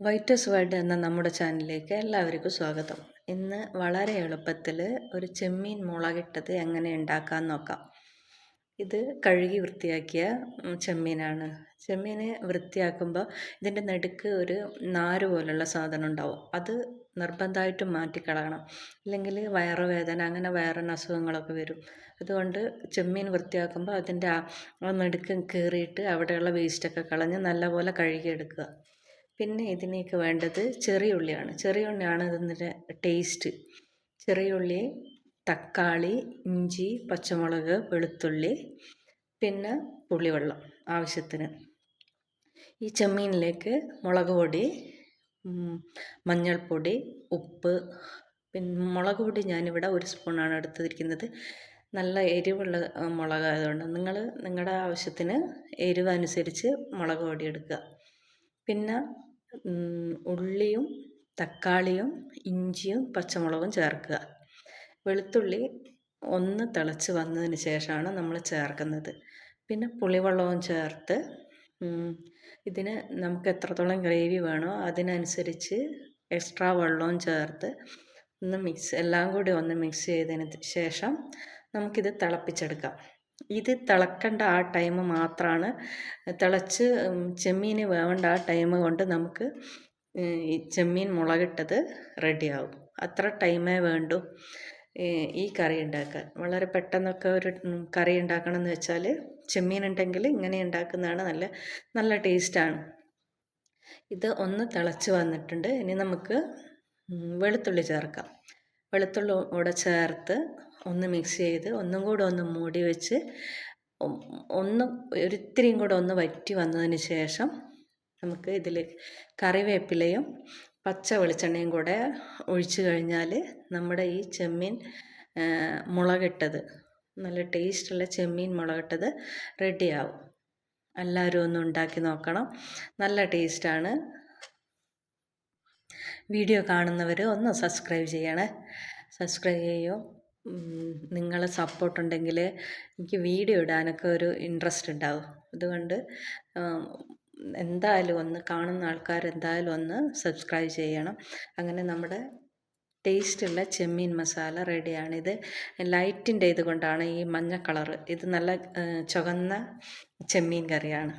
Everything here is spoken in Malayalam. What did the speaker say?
വൈറ്റസ് വേൾഡ് എന്ന നമ്മുടെ ചാനലിലേക്ക് എല്ലാവർക്കും സ്വാഗതം. ഇന്ന് വളരെ എളുപ്പത്തിൽ ഒരു ചെമ്മീൻ മുളകിട്ടത് എങ്ങനെ ഉണ്ടാക്കാൻ നോക്കാം. ഇത് കഴുകി വൃത്തിയാക്കിയ ചെമ്മീനാണ്. ചെമ്മീനെ വൃത്തിയാക്കുമ്പോൾ ഇതിന്റെ നടുക്ക് ഒരു നാര് പോലുള്ള സാധനം ഉണ്ടാവും. അത് നിർബന്ധമായിട്ടും മാറ്റിക്കളയണം. ഇല്ലെങ്കിൽ വയറുവേദന അങ്ങനെ വയറിന് അസുഖങ്ങളൊക്കെ വരും. അതുകൊണ്ട് ചെമ്മീൻ വൃത്തിയാക്കുമ്പോൾ അതിന്റെ ആ നടുക്ക് കീറിയിട്ട് അവിടെയുള്ള വേസ്റ്റൊക്കെ കളഞ്ഞ് നല്ലപോലെ കഴുകിയെടുക്കുക. പിന്നെ ഇതിനേക്ക് വേണ്ടത് ചെറിയ ഉള്ളിയാണ്. ചെറിയ ഉള്ളിയാണ് ഇതിന്റെ ടേസ്റ്റ് ചെറിയ ഉള്ളി തക്കാളി ഇഞ്ചി പച്ചമുളക് വെളുത്തുള്ളി പിന്നെ പുളിവെള്ളം ആവശ്യത്തിന്. ഈ ചെമ്മീനിലേക്ക് മുളക് പൊടി മഞ്ഞൾപ്പൊടി ഉപ്പ് പിന്നെ മുളക് പൊടി ഞാനിവിടെ ഒരു സ്പൂണാണ് എടുത്തിരിക്കുന്നത്. നല്ല എരിവുള്ള മുളക് ആയതുകൊണ്ട് നിങ്ങൾ നിങ്ങളുടെ ആവശ്യത്തിന് എരിവ് അനുസരിച്ച് മുളക് പൊടി എടുക്കുക. പിന്നെ ഉള്ളിയും തക്കാളിയും ഇഞ്ചിയും പച്ചമുളകും ചേർക്കുക. വെളുത്തുള്ളി ഒന്ന് തിളച്ച് വന്നതിന് ശേഷമാണ് നമ്മൾ ചേർക്കുന്നത്. പിന്നെ പുളിവെള്ളവും ചേർത്ത് ഇതിന് നമുക്ക് എത്രത്തോളം ഗ്രേവി വേണോ അതിനനുസരിച്ച് എക്സ്ട്രാ വെള്ളവും ചേർത്ത് ഒന്ന് മിക്സ് എല്ലാം കൂടി ഒന്ന് മിക്സ് ചെയ്തതിന് ശേഷം നമുക്കിത് തിളപ്പിച്ചെടുക്കാം. ഇത് തിളക്കേണ്ട ആ ടൈം മാത്രമാണ് തിളച്ച് ചെമ്മീന് വേവേണ്ട ആ ടൈം കൊണ്ട് നമുക്ക് ഈ ചെമ്മീൻ മുളകിട്ടത് റെഡിയാവും അത്ര ടൈമേ വേണ്ടു. ഈ കറി ഉണ്ടാക്കാൻ. വളരെ പെട്ടെന്നൊക്കെ ഒരു കറി ഉണ്ടാക്കണം എന്ന് വെച്ചാൽ ചെമ്മീൻ ഉണ്ടെങ്കിൽ ഇങ്ങനെ ഉണ്ടാക്കുന്നതാണ് നല്ല നല്ല ടേസ്റ്റാണ് ഇത് ഒന്ന് തിളച്ച് വന്നിട്ടുണ്ട്. ഇനി നമുക്ക് വെളുത്തുള്ളി ചേർക്കാം. വെളുത്തുള്ളി കൂടെ ചേർത്ത് ഒന്ന് മിക്സ് ചെയ്ത് ഒന്നും കൂടെ ഒന്ന് മൂടി വെച്ച് ഒന്ന് ഒരിത്തിരിയും കൂടെ ഒന്ന് വറ്റി വന്നതിന് ശേഷം നമുക്ക് ഇതിൽ കറിവേപ്പിലയും പച്ച വെളിച്ചെണ്ണയും കൂടെ ഒഴിച്ച് കഴിഞ്ഞാൽ നമ്മുടെ ഈ ചെമ്മീൻ മുളകിട്ടത് നല്ല ടേസ്റ്റുള്ള ചെമ്മീൻ മുളകിട്ടത് റെഡിയാവും. എല്ലാവരും ഒന്ന് ഉണ്ടാക്കി നോക്കണം. നല്ല ടേസ്റ്റാണ്. വീഡിയോ കാണുന്നവർ ഒന്ന് സബ്സ്ക്രൈബ് ചെയ്യണേ. സബ്സ്ക്രൈബ് ചെയ്യോ. നിങ്ങളെ സപ്പോർട്ട് ഉണ്ടെങ്കിൽ എനിക്ക് വീഡിയോ ഇടാനൊക്കെ ഒരു ഇൻട്രസ്റ്റ് ഉണ്ടാവും. അതുകൊണ്ട് എന്തായാലും ഒന്ന് കാണുന്ന ആൾക്കാർ എന്തായാലും ഒന്ന് സബ്സ്ക്രൈബ് ചെയ്യണം. അങ്ങനെ നമ്മുടെ ടേസ്റ്റുള്ള ചെമ്മീൻ മസാല റെഡിയാണ് ഇത് ലൈറ്റിന്റെ ഇത് കൊണ്ടാണ് ഈ മഞ്ഞ കളറ് ഇത് നല്ല ചുവന്ന ചെമ്മീൻ കറിയാണ്.